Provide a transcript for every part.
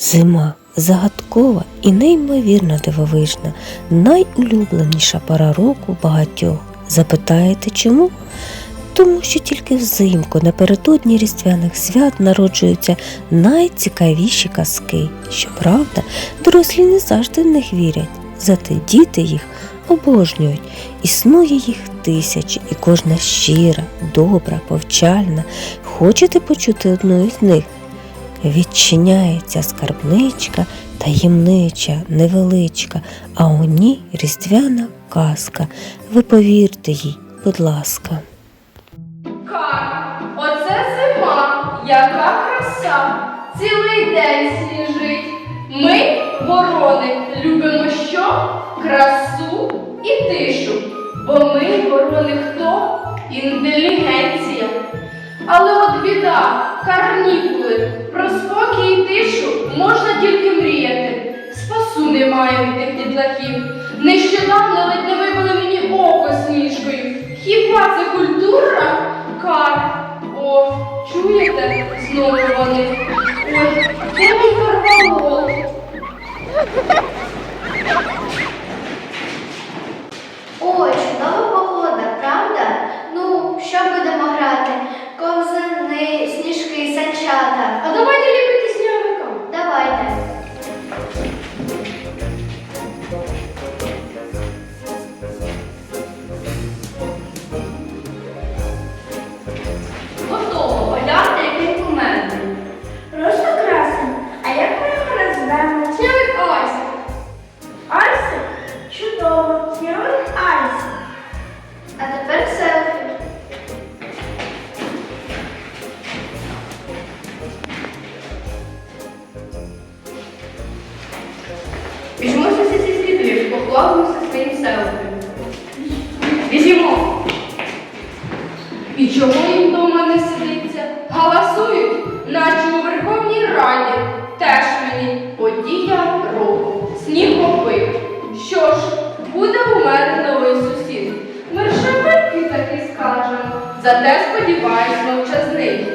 Зима загадкова і неймовірно дивовижна, найулюбленіша пора року багатьох. Запитаєте чому? Тому що тільки взимку напередодні різдвяних свят народжуються найцікавіші казки. Щоправда, дорослі не завжди в них вірять, зате діти їх обожнюють. Існує їх тисячі, і кожна щира, добра, повчальна. Хочете почути одну із них? Відчиняється скарбничка, таємнича, невеличка, а у ній різдвяна казка. Ви повірте їй, будь ласка. Кар, оце зима, яка краса, цілий день сніжить. Ми, ворони, любимо що? Красу і тишу. Бо ми, ворони, хто? Інтелігенція. Але от біда, карнікули, про спокій і тишу можна тільки мріяти. Спасу немає від тих дітлахів. Нещодавно ледь не вибили мені око сніжкою. Хіба це культура? Кар. О, чуєте? Знову вони. Ой, де мій карвалол? Ой, чудова погода, правда? Ну, що будемо তোমার Візьмося сусідський двір, поплавимося своїм селфі. Візьмо. І чого їм вдома не сидиться? Галасують, наче у Верховній Раді. Теж мені подія року. Снігопит. Що ж, буде у мене новий сусід. Мершавенький такий скажемо. Зате сподіваюсь, мовчазний.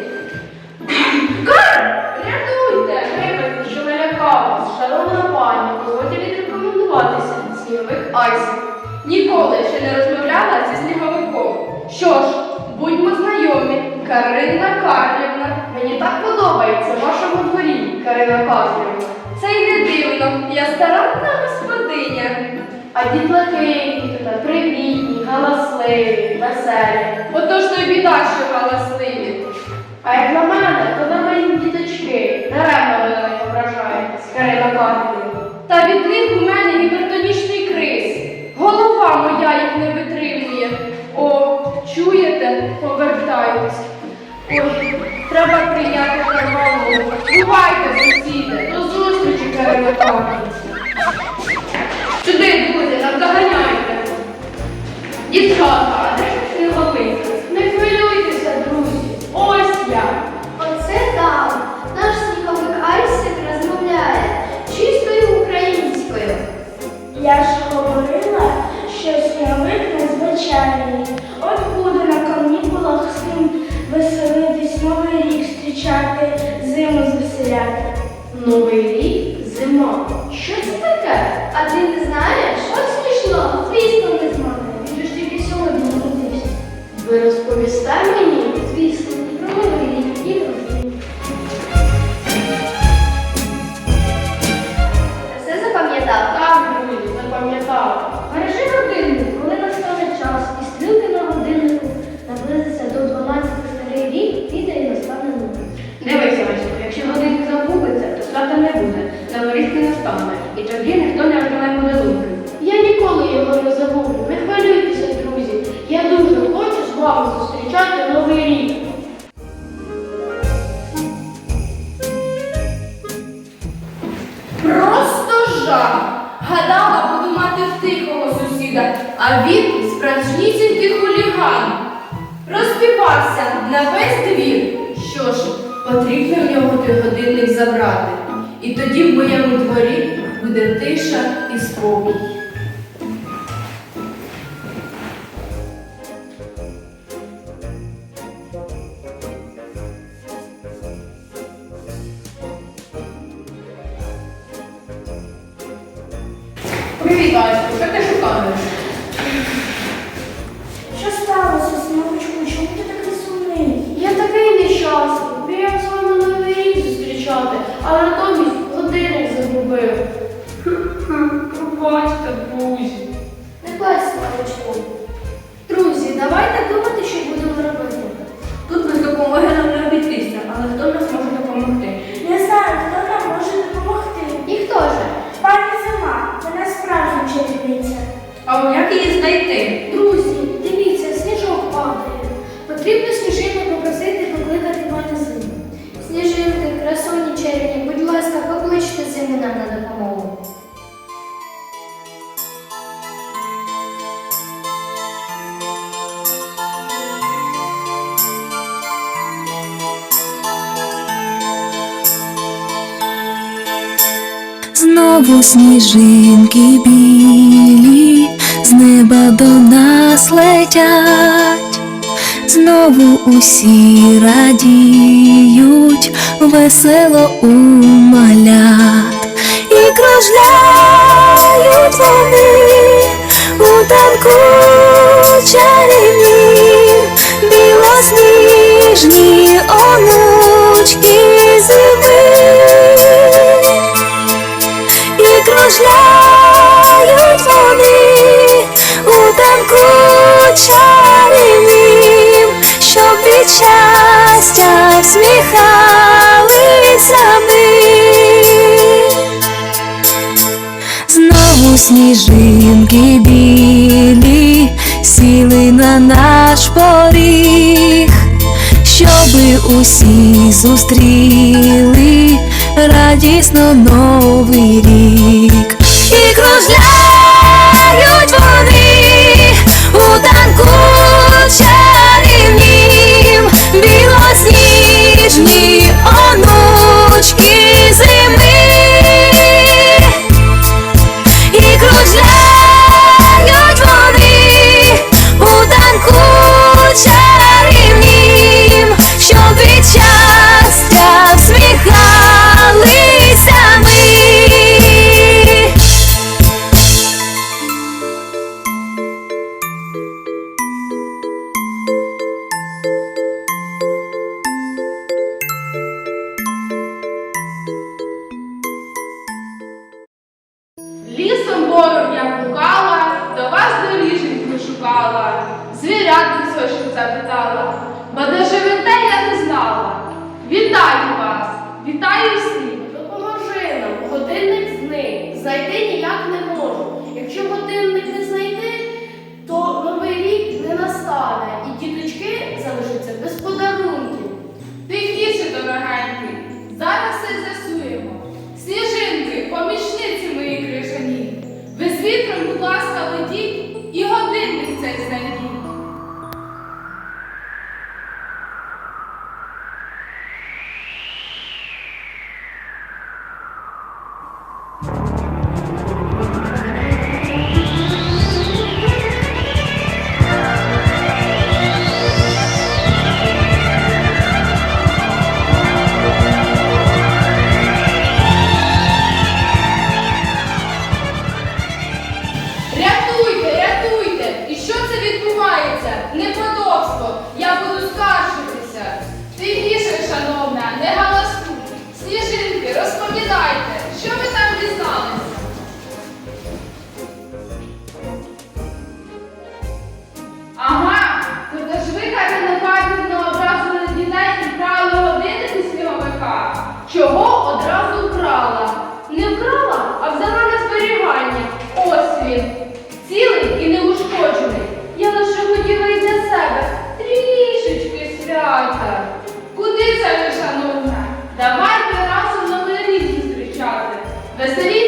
Сніговик Айсик. Ніколи ще не розмовляла зі сніговиком. Що ж, будьмо знайомі. Карина Карлівна. Мені так подобається в вашому дворі, Карина Карлівна. Це й не дивно. Я старанна господиня. А дітлахи, тут привітні, галасливі, веселі. Отож то й біда, що галасливі. А як на мене, то на мої діточки. Даремно ви них ображаєтесь, Карина Карпівна. Повертаюсь. Ой, треба прийняти карвалу. Бувайте, сусіди, до зустрічі, Карина Сюди, друзі, нас доганяйте. Дівчата, звеселяти. Новий рік, зима. Що це таке? А ти не знаєш? Ось смішно. Звісно, не знаю. Зустрічати новий рік. Просто жах! Гадала, буду мати тихого сусіда, а він справжнісінький хуліган. Розпівався на весь двір. Що ж, потрібно в нього той годинник забрати. І тоді в моєму дворі буде тиша і спокій. знову сніжинки білі, з неба до нас летять, знову усі радіють, весело у і кружляють вони у танку чарівні білосніжні. сніжинки білі сіли на наш поріг, щоби усі зустріли радісно новий рік. Лісом бором я гукала, до вас доріженьку шукала, звірят лісочок запитала, бо де живете, я не знала. Вітаю вас, вітаю всіх. Допоможи нам, годинник з ним, знайти ніяк не можу. Якщо годинник не знає, City